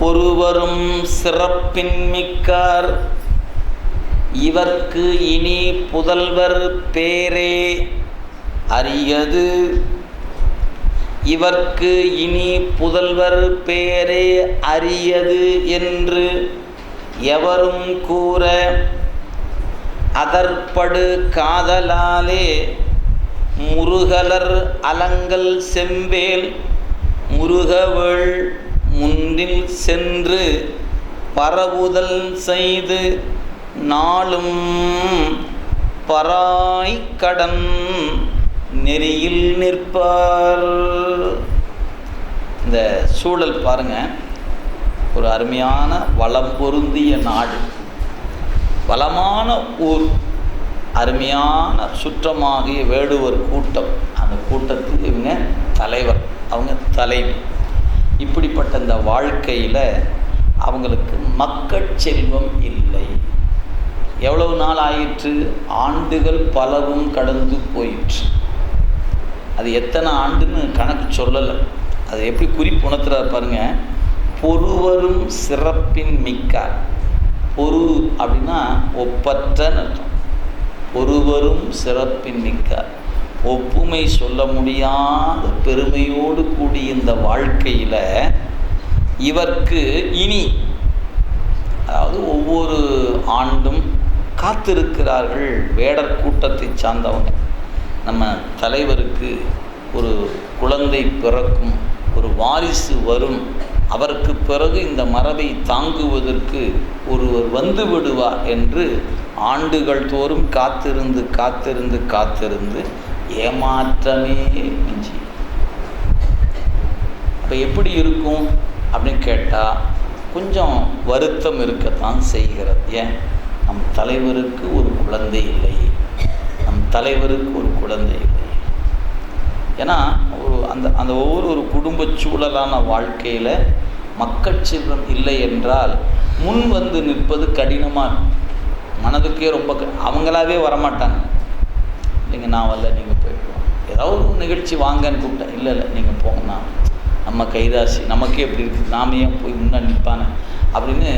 பொறுவரும் சிறப்பின் மிக்கார். இவர்க்கு இனி புதல்வர் பேரே அரியது இவர்க்கு இனி புதல்வர் பேரே அரியது என்று எவரும் கூற அதற்படு காதலாலே முருகலர் அலங்கல் செம்பேல் முருகவள் முன்னில் சென்று பரவுதல் செய்து நாளும் பராய்க்கடன் நெறியில் நிற்பார். இந்த சூழல் பாருங்க. ஒரு அருமையான வளம் பொருந்திய நாடு. வளமான ஊர். அருமையான சுற்றமாகிய வேடுவர் கூட்டம். அந்த கூட்டத்துக்கு இவங்க தலைவர். அவங்க தலைவி. இப்படிப்பட்ட இந்த வாழ்க்கையில் அவங்களுக்கு மக்கள் செல்வம் இல்லை. எவ்வளவு நாள் ஆயிற்று? ஆண்டுகள் பலவும் கடந்து போயிற்று. அது எத்தனை ஆண்டுன்னு கணக்கு சொல்லலை. அது எப்படி குறிப்பு பாருங்கள் பொறுவரும் சிறப்பின் மிக்கார். பொறு அப்படின்னா ஒப்பற்றன்னு அர்த்தம். ஒருவரும் சிறப்பின் மிக்கார். ஒப்புமை சொல்ல முடியாத பெருமையோடு கூடிய இந்த வாழ்க்கையில் இவர்க்கு இனி அதாவது ஒவ்வொரு ஆண்டும் காத்திருக்கிறார்கள் வேடர் கூட்டத்தை சார்ந்தவங்க. நம்ம தலைவருக்கு ஒரு குழந்தை பிறக்கும் ஒரு வாரிசு வரும். அவருக்கு பிறகு இந்த மரபை தாங்குவதற்கு ஒருவர் வந்து விடுவார் என்று ஆண்டுகள் தோறும் காத்திருந்து காத்திருந்து காத்திருந்து ஏமாற்றமே மிஞ்சி. அப்போ எப்படி இருக்கும் அப்படின்னு கேட்டால் கொஞ்சம் வருத்தம் இருக்கத்தான் செய்கிறது. ஏன்? நம் தலைவருக்கு ஒரு குழந்தை இல்லை. நம் தலைவருக்கு ஒரு குழந்தை இல்லை. ஏன்னா ஒரு அந்த அந்த ஒவ்வொரு ஒரு குடும்ப சூழலான வாழ்க்கையில் மக்கள் செல்வம் இல்லை என்றால் முன் வந்து நிற்பது கடினமாக மனதுக்கே ரொம்ப அவங்களாவே வரமாட்டாங்க. இல்லைங்க நான் வரல நீங்கள் ஏதாவது ஒரு நிகழ்ச்சி வாங்கன்னு கூப்பிட்டேன் இல்லை இல்லை நீங்கள் போங்கண்ணா நம்ம கைதாசி நமக்கே எப்படி இருக்குது நாம ஏன் போய் முன்னாடி நிற்பானே அப்படின்னு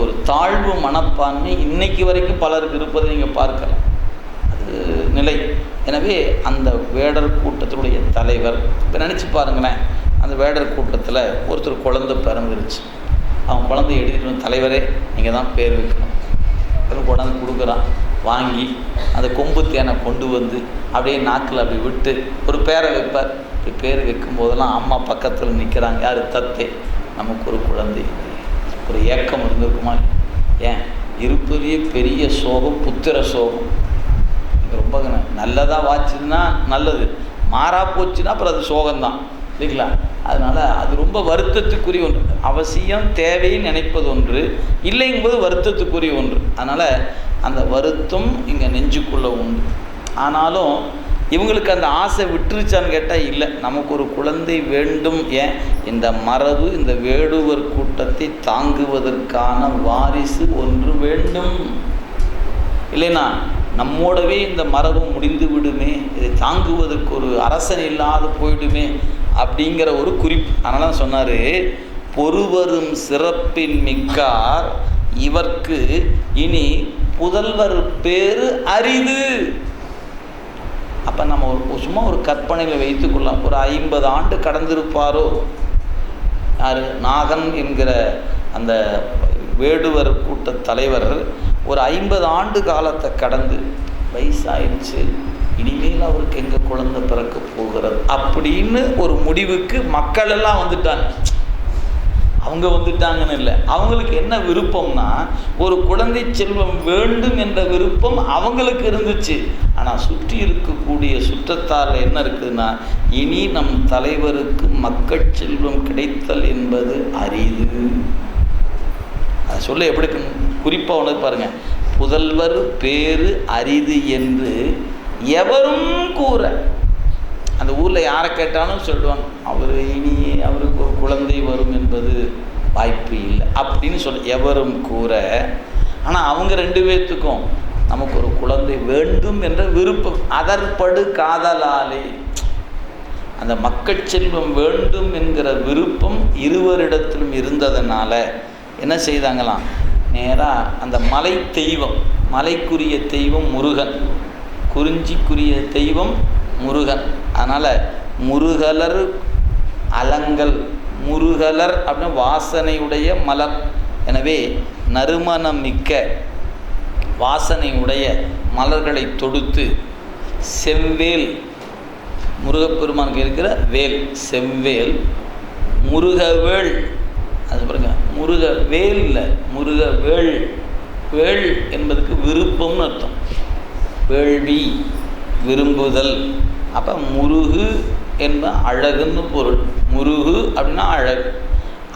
ஒரு தாழ்வு மனப்பான்மை இன்னைக்கு வரைக்கும் பலருக்கு இருப்பதை நீங்கள் பார்க்கலாம். அது நிலை. எனவே அந்த வேடர் கூட்டத்தினுடைய தலைவர் இப்போ நினச்சி பாருங்களேன். அந்த வேடர் கூட்டத்தில் ஒருத்தர் குழந்தை பிறந்துருச்சு. அவன் குழந்தைய எடுத்துகிட்டு வந்து தலைவரே நீங்கள் தான் பேர் வைக்கணும். குழந்தை கொடுக்குறான். வாங்கி அந்த கொம்பு தேனை கொண்டு வந்து அப்படியே நாக்கில் அப்படி விட்டு ஒரு பேரை வைப்பார். இப்படி பேர் வைக்கும் போதெல்லாம் அம்மா பக்கத்தில் நிற்கிறாங்க யார்? தத்தை. நமக்கு ஒரு குழந்தை ஒரு ஏக்கம் இருந்திருக்குமா? ஏன்? இருப்பதே பெரிய சோகம் புத்திர சோகம். ரொம்ப நல்லதாக வாச்சுன்னா நல்லது. மாறா போச்சுன்னா அப்புறம் அது சோகம்தான். இல்லைங்களா? அதனால் அது ரொம்ப வருத்தத்துக்குரிய ஒன்று. அவசியம் தேவைன்னு நினைப்பது ஒன்று. இல்லைங்கும்போது வருத்தத்துக்குரிய ஒன்று. அதனால் அந்த வருத்தம் இங்கே நெஞ்சுக்குள்ளே உண்டு. ஆனாலும் இவங்களுக்கு அந்த ஆசை விட்டுருச்சான்னு கேட்டால் இல்லை. நமக்கு ஒரு குழந்தை வேண்டும் ஏன் இந்த மரபு இந்த வேடுவர் கூட்டத்தை தாங்குவதற்கான வாரிசு ஒன்று வேண்டும். இல்லைனா நம்மோடவே இந்த மரபு முடிந்து விடுமே. இதை தாங்குவதற்கு ஒரு அரசன் இல்லாது போயிடுமே அப்படிங்கிற ஒரு குறிப்பு. அதனால் தான் சொன்னார் பொறுவரும் சிறப்பின் மிக்கார் இவர்க்கு இனி புதல்வர் பேரு அரிது. அப்போ நம்ம ஒரு சும்மா ஒரு கற்பனையில் வைத்துக்கொள்ளலாம். ஒரு ஐம்பது ஆண்டு கடந்திருப்பாரோ? யார்? நாகன் என்கிற அந்த வேடுவர் கூட்ட தலைவர் ஒரு ஐம்பது ஆண்டு காலத்தை கடந்து வயசாயிடுச்சு. இனிமேல் அவருக்கு எங்கள் குழந்தை பிறக்க போகிறது? அப்படின்னு ஒரு முடிவுக்கு மக்கள் எல்லாம் வந்துட்டாங்க. அவங்க வந்துட்டாங்கன்னு இல்லை. அவங்களுக்கு என்ன விருப்பம்னா ஒரு குழந்தை செல்வம் வேண்டும் என்ற விருப்பம் அவங்களுக்கு இருந்துச்சு. ஆனால் சுற்றி இருக்கக்கூடிய சுற்றத்தாரில் என்ன இருக்குதுன்னா இனி நம் தலைவருக்கு மக்கள் செல்வம் கிடைத்தல் என்பது அரிது. அதை சொல்ல எப்படி குறிப்பாக உனக்கு பாருங்கள் புதல்வர் பேரு அரிது என்று எவரும் கூற அந்த ஊரில் யாரை கேட்டாலும் சொல்லுவாங்க அவர் இனி அவருக்கு ஒரு குழந்தை வரும் என்பது வாய்ப்பு இல்லை. அப்படின்னு சொல்ல எவரும் கூற ஆனால் அவங்க ரெண்டு பேர்த்துக்கும் நமக்கு ஒரு குழந்தை வேண்டும் என்ற விருப்பம். அதற்படு காதலாலே. அந்த மக்கள் செல்வம் வேண்டும் என்கிற விருப்பம் இருவரிடத்திலும் இருந்ததுனால என்ன செய்தாங்களாம்? நேராக அந்த மலை தெய்வம் மலைக்குரிய தெய்வம் முருகன் குறிஞ்சிக்குரிய தெய்வம் முருகன். அதனால் முருகலர் அலங்கல் முருகலர் அப்படின்னு வாசனையுடைய மலர். எனவே நறுமணம் மிக்க வாசனையுடைய மலர்களை தொடுத்து செவ்வேல் முருகப்பெருமானுக்கு இருக்கிற வேல் செவ்வேல் முருகவேள். அது பாருங்க முருக வேல் இல்லை முருகவேள். வேள் என்பதுக்கு விருப்பம்னு அர்த்தம். வேள்வி விரும்புதல். அப்போ முருகு என்ப அழகுன்னு பொருள். முருகு அப்படின்னா அழகு.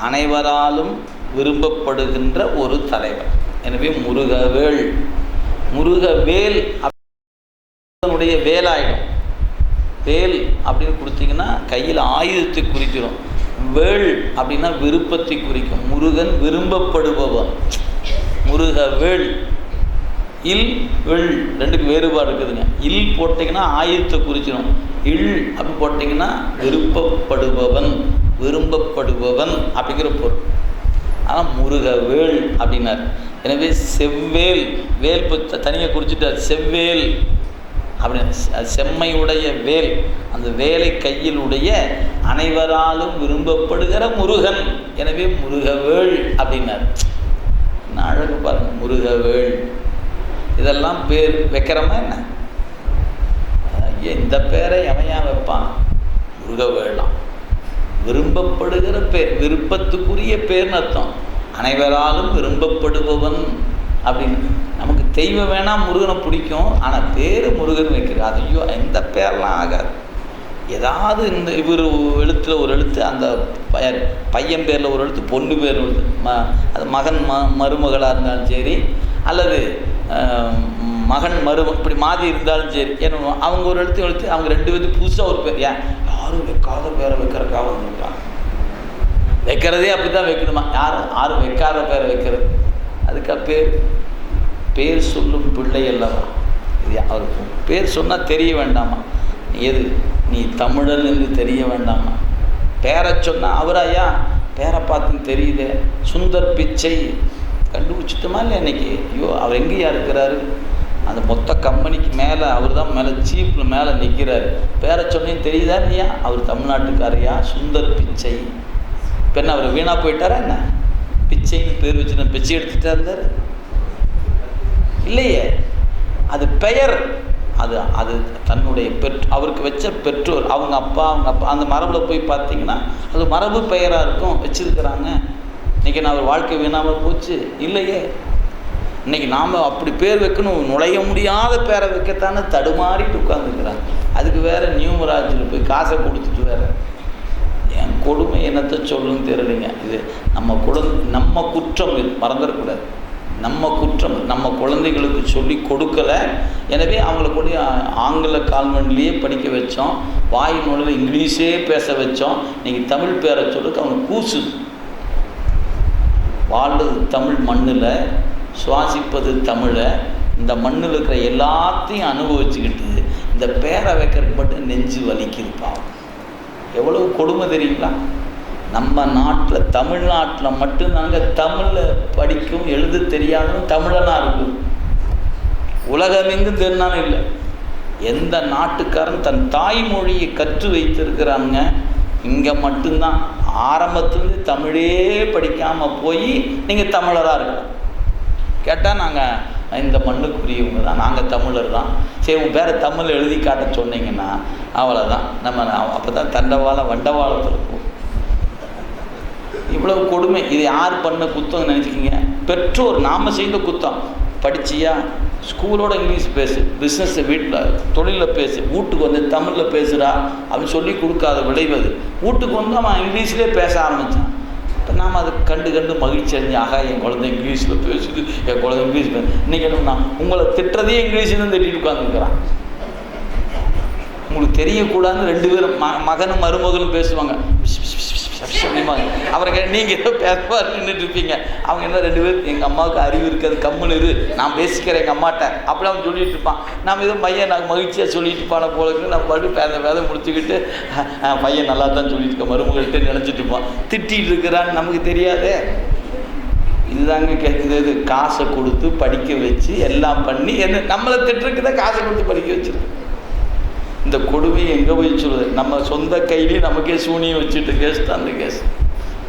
அனைவராலும் விரும்பப்படுகின்ற ஒரு தலைவர். எனவே முருகவேள். முருகவேல் அதனுடைய வேலாயிடும் வேல் அப்படின்னு கொடுத்தீங்கன்னா கையில் ஆயுதத்தை குறிக்கிறோம். வேள் அப்படின்னா விருப்பத்தை குறிக்கும். முருகன் விரும்பப்படுபவன் முருகவேள். இல் வெள் ரெண்டுக்கு வேறுபாடு இருக்குதுங்க. இல் போட்டிங்கன்னா ஆயுதத்தை குறிச்சிடும். இல் அப்படி போட்டிங்கன்னா விருப்பப்படுபவன் விரும்பப்படுபவன் அப்படிங்கிற பொருள். ஆனால் முருகவேள் அப்படின்னார். எனவே செவ்வேல் வேல் தனியாக குறிச்சிட்டார். செவ்வேல் அப்படின்னு செ- செம்மையுடைய வேல். அந்த வேலை கையில் உடைய அனைவராலும் விரும்பப்படுகிற முருகன். எனவே முருகவேள் அப்படின்னார். அழகு பாருங்க முருகவேள். இதெல்லாம் பேர் வைக்கிறோமா என்ன? எந்த இந்த பேரை எமையா வைப்பான்? முருகவேளாம். விரும்பப்படுகிற பேர் விருப்பத்துக்குரிய பேர்னு அர்த்தம். அனைவராலும் விரும்பப்படுபவன் அப்படின்னு. நமக்கு தெய்வம் வேணால் முருகனை பிடிக்கும் ஆனால் பேர் முருகன் வைக்கிற அது ஐயோ இந்த பேர்லாம் ஆகாது. ஏதாவது இந்த இவர் எழுத்தில் ஒரு எழுத்து அந்த பையன் பையன் பேரில் ஒரு எழுத்து பொண்ணு பேர் எழுத்து ம அது மகன் ம மருமகளாக இருந்தாலும் சரி அல்லது மகன் மரும இப்படி மாதி இருந்தாலும் சரி. என்ன அவங்க ஒரு எழுத்து எழுத்து அவங்க ரெண்டு பேருக்கு புதுசாக ஒரு பேர் ஏன்? யாரும் வைக்காத பேரை வைக்கிறக்காக வந்துருக்காங்க வைக்கிறதே அப்படி தான் வைக்கணுமா? யாரும் யாரும் வைக்காத பேரை வைக்கிறது. அதுக்காக பேர்? பேர் சொல்லும் பிள்ளை அல்லவா? இது அவருக்கு பேர் சொன்னால் தெரிய வேண்டாமா? எது? நீ தமிழன் என்று தெரிய வேண்டாமா? பேரை சொன்னால் அவராயா? பேரை பார்த்துன்னு தெரியுதே. சுந்தர் பிச்சை. கண்டுபிடிச்சிட்டோமா இல்லை இன்னைக்கு? ஐயோ அவர் எங்கேயா இருக்கிறாரு? அந்த மொத்த கம்பெனிக்கு மேலே அவர் தான் மேலே சீப்பில் மேலே நிற்கிறாரு பேரை சொன்னையும் தெரியுதா இல்லையா? அவர் தமிழ்நாட்டுக்காரையா? சுந்தர் பிச்சை. இப்போ என்ன அவர் வீணாக போயிட்டாரா என்ன? பிச்சைன்னு பேர் வச்சு பிச்சை எடுத்துகிட்டா இருந்தார்? இல்லையே. அது பெயர். அது அது தன்னுடைய பெற் அவருக்கு வச்ச பெற்றோர். அவங்க அப்பா அவங்க அப்பா அந்த மரபில் போய் பார்த்தீங்கன்னா அது மரபு பெயராக இருக்கும் வச்சிருக்கிறாங்க. இன்றைக்கி நான் ஒரு வாழ்க்கை வீணாமல் போச்சு. இல்லையே. இன்னைக்கு நாம் அப்படி பேர் வைக்கணும். நுழைய முடியாத பேரை வைக்கத்தானே தடுமாறிட்டு உட்காந்துக்கிறாங்க அதுக்கு வேறு நியூமராஜில் போய் காசை கொடுத்துட்டு வேறு. என் கொடுமை என்னத்தை சொல்லுன்னு தெரியலைங்க. இது நம்ம குழந்தை நம்ம குற்றம் இது. மறந்துடக்கூடாது நம்ம குற்றம் நம்ம குழந்தைகளுக்கு சொல்லி கொடுக்கலை. எனவே அவங்கள கொண்டு ஆங்கில கால்வெண்ட்லேயே படிக்க வச்சோம். வாய் நூலில் இங்கிலீஷே பேச வச்சோம். இன்றைக்கி தமிழ் பேரை சொல்லுக்கு அவங்க கூசுது வாழ்றது தமிழ் மண்ணில் சுவாசிப்பது தமிழை இந்த மண்ணில் இருக்கிற எல்லாத்தையும் அனுபவிச்சுக்கிட்டு இந்த பேரை வைக்கிறதுக்கு மட்டும் நெஞ்சு வலிக்குது எவ்வளவு கொடுமை தெரியுங்களா? நம்ம நாட்டில் தமிழ்நாட்டில் மட்டும்தாங்க தமிழில் படிக்கும் எழுத தெரியாதும் தமிழனாக இருக்கும். உலகமெங்கும் தெரிஞ்சாலும் இல்லை. எந்த நாட்டுக்காரன் தன் தாய்மொழியை கற்று வைத்திருக்கிறாங்க இங்கே மட்டும்தான். ஆரம்பத்துலேருந்து தமிழே படிக்காமல் போய் நீங்கள் தமிழராக இருக்கலாம் கேட்டால் நாங்கள் இந்த மண்ணுக்குரியவங்க தான் நாங்கள் தமிழர் தான் சரி உன் பேரை தமிழ் எழுதி காட்ட சொன்னீங்கன்னா அவ்வளோதான் நம்ம அப்போ தான் தண்டவாள வண்டவாளத்தில் இருக்கும் இவ்வளவு கொடுமை. இது யார் பண்ண குத்தம்னு நினச்சிக்கிங்க? பெற்றோர் நாம் செய்த குத்தம். படிச்சியா? ஸ்கூலோட இங்கிலீஷ் பேசு பிஸ்னஸை வீட்டில் தொழிலில் பேசு வீட்டுக்கு வந்து தமிழில் பேசுகிறா அப்படின்னு சொல்லி கொடுக்காத விளைவது வீட்டுக்கு வந்து அவன் இங்கிலீஷ்லேயே பேச ஆரம்பித்தான் இப்போ நாம் அதை கண்டு கண்டு மகிழ்ச்சி அடைஞ்சாக ஆகா என் குழந்தை இங்கிலீஷில் பேசுது என் குழந்தை இங்கிலீஷ் பேசு இன்றைக்கி என்னன்னா உங்களை திட்டுறதே இங்கிலீஷில் தான் திட்டிட்டு உட்காந்துருக்கிறான் உங்களுக்கு தெரியக்கூடாதுன்னு ரெண்டு பேரும் ம மகனும் மருமகனும் பேசுவாங்க. சொல்லிமாங்க அவரை அவருக்கு நீங்கள் ஏதோ பேசுவார் நின்றுட்டு இருப்பீங்க. அவங்க என்ன ரெண்டு பேரும் எங்கள் அம்மாவுக்கு அறிவு இருக்காது கம்முன்னு இரு. நான் பேசிக்கிறேன் எங்கள் அம்மாட்ட. அப்படி அவன் சொல்லிட்டு இருப்பான். நம்ம ஏதோ பையன் நான் மகிழ்ச்சியாக சொல்லிட்டு இருப்பான போல நம்ம பாட்டு பேத பேத முடிச்சுக்கிட்டு பையன் நல்லா தான் சொல்லிட்டு இருக்க மருமகள்கிட்ட நினச்சிட்டு இருப்பான். திட்டிகிட்டு இருக்கிறான்னு நமக்கு தெரியாதே. இதுதாங்க கேட்குது காசை கொடுத்து படிக்க வச்சு எல்லாம் பண்ணி என்ன நம்மளை திட்டுறதுக்கு தான் காசை கொடுத்து படிக்க வச்சிருக்கு. இந்த கொடுமையை எங்கே போய் சொல்லுது? நம்ம சொந்த கையிலேயே நமக்கே சூனியம் வச்சுட்டு கேஸ் தான் அந்த கேஸ்.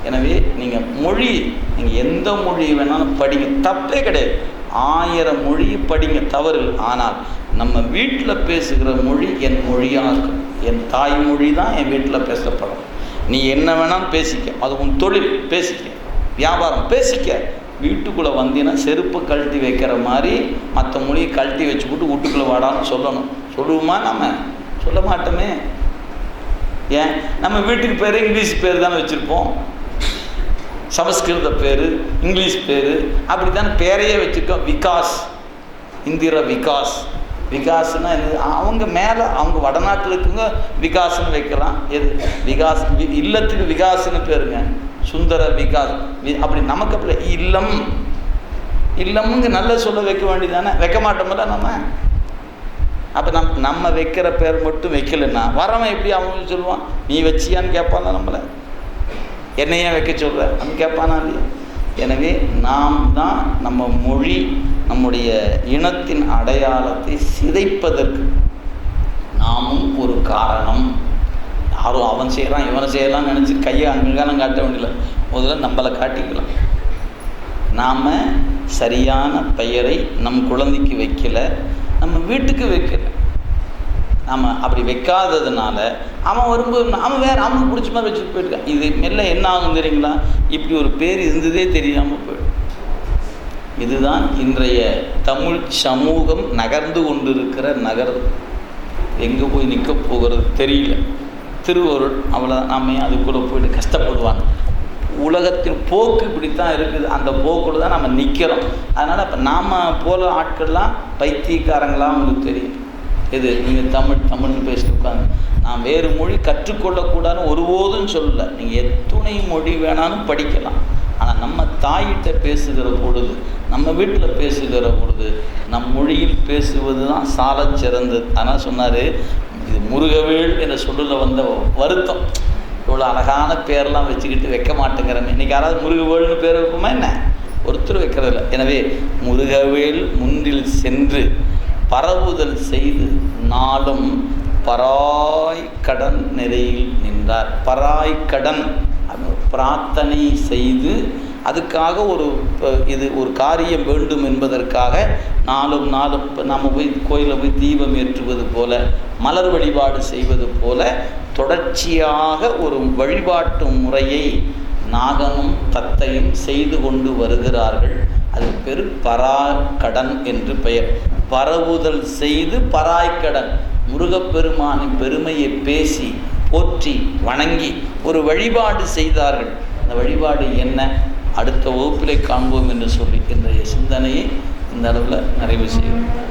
எனவே நீங்கள் மொழி நீங்கள் எந்த மொழி வேணாலும் படிங்க. தப்பே கிடையாது. ஆயிரம் மொழி படிங்க தவறு. ஆனால் நம்ம வீட்டில் பேசுகிற மொழி என் மொழியாக இருக்கும். என் தாய்மொழி தான் என் வீட்டில் பேசப்படும். நீ என்ன வேணாலும் பேசிக்க. அது உன் தொழில். பேசிக்க. வியாபாரம். பேசிக்க. வீட்டுக்குள்ளே வந்தீங்கன்னா செருப்பு கழட்டி வைக்கிற மாதிரி மற்ற மொழியை கழட்டி வச்சுக்கிட்டு வீட்டுக்குள்ளே வாடான்னு சொல்லணும். சொல்லுவோமா நம்ம? சொல்ல மாட்டோமே. ஏன்? நம்ம வீட்டுக்கு பேர் இங்கிலீஷ் பேர் தானே வச்சுருப்போம். சமஸ்கிருத பேர் இங்கிலீஷ் பேர் அப்படி தானே பேரையே வச்சுருக்கோம். விகாஸ் இந்திரா விகாஸ். விகாஸ்னா இது அவங்க மேலே அவங்க வடநாட்டில் இருக்குங்க விகாஸ்னு வைக்கலாம். எது? விகாஸ் வி- இல்லத்துக்கு விகாஸ்னு பேருங்க. சுந்தர விகாஸ். வி- அப்படி நமக்கு அப்படி இல்லம். இல்லம்ங்க நல்ல சொல்ல வைக்க வேண்டியதானே வைக்க மாட்டோம்ல நம்ம? அப்போ நம் நம்ம வைக்கிற பேர் மட்டும் வைக்கலன்னா வரவன் எப்படி அவங்க சொல்லுவான்? நீ வச்சியான்னு கேட்பான்ல நம்மளை? என்னை ஏன் வைக்க சொல்கிற அவன் கேட்பானா இல்லையா? எனவே நாம் தான் நம்ம மொழி நம்முடைய இனத்தின் அடையாளத்தை சிதைப்பதற்கு நாமும் ஒரு காரணம். யாரும் அவன் செய்கிறான் இவனை செய்யலாம்னு நினச்சி கையை அங்கங்காலம் காட்ட வேண்டியல முதல்ல நம்மளை காட்டிக்கலாம். நாம் சரியான பெயரை நம் குழந்தைக்கு வைக்கல. வீட்டுக்கு வைக்கல. நாம் அப்படி வைக்காததுனால அவன் வரும்போது அவன் வேறு அவனுக்கு பிடிச்ச மாதிரி வச்சுட்டு போயிருக்கான் இது மெல்ல என்ன ஆகும் தெரியுங்களா? இப்படி ஒரு பேர் இருந்ததே தெரியாமல் போயிடும். இதுதான் இன்றைய தமிழ் சமூகம் நகர்ந்து கொண்டிருக்கிற நகரம் எங்கே போய் நிற்க போகிறது தெரியல. திருவருள் அவ்வளோ நாமே ஏன் அதுக்குள்ளே போயிட்டு கஷ்டப்படுவாங்க? உலகத்தின் போக்கு இப்படித்தான் இருக்குது. அந்த போக்கில் தான் நம்ம நிற்கிறோம் அதனால் இப்போ நாம் போல ஆட்கள்லாம் பைத்தியக்காரங்களாம் உங்களுக்கு தெரியும். இது நீங்கள் தமிழ் தமிழ்னு பேசிட்டு உட்காந்து நான் வேறு மொழி கற்றுக்கொள்ளக்கூடாதுன்னு ஒருபோதும் சொல்லலை. நீங்கள் எத்துணை மொழி வேணாலும் படிக்கலாம். ஆனால் நம்ம தாயிட்ட பேசுகிற பொழுது நம்ம வீட்டில் பேசுகிற பொழுது நம் மொழியில் பேசுவது தான் சால சிறந்தது ஆனால் சொன்னார் இது முருகவேள் என்ற சொல்லில் வந்த வருத்தம். இவ்வளோ அழகான பேர்லாம் வச்சுக்கிட்டு வைக்க மாட்டேங்கிறேன். இன்றைக்கி யாராவது முருகவேல்னு பேர் வைப்போமா என்ன? ஒருத்தர் வைக்கிறதில்ல எனவே முருகவேல் முந்தில் சென்று பரவுதல் செய்து நாளும் பராய் கடன் நிறையில் நின்றார். பராய் கடன் பிரார்த்தனை செய்து அதுக்காக ஒரு இது ஒரு காரியம் வேண்டும் என்பதற்காக நாளும் நாளும் இப்போ நம்ம போய் கோயிலில் போய் தீபம் ஏற்றுவது போல மலர் வழிபாடு செய்வது போல தொடர்ச்சியாக ஒரு வழிபாட்டு முறையை நாகமும் தத்தையும் செய்து கொண்டு வருகிறார்கள். அது பெரு பராக்கடன் என்று பெயர். பரவுதல் செய்து பராய்க்கடன். முருகப்பெருமானின் பெருமையை பேசி போற்றி வணங்கி ஒரு வழிபாடு செய்தார்கள். அந்த வழிபாடு என்ன? அடுத்த வகுப்பிலே காண்போம் என்று சொல்லி இன்றைய சிந்தனையை இந்த அளவில் நிறைவு செய்யும்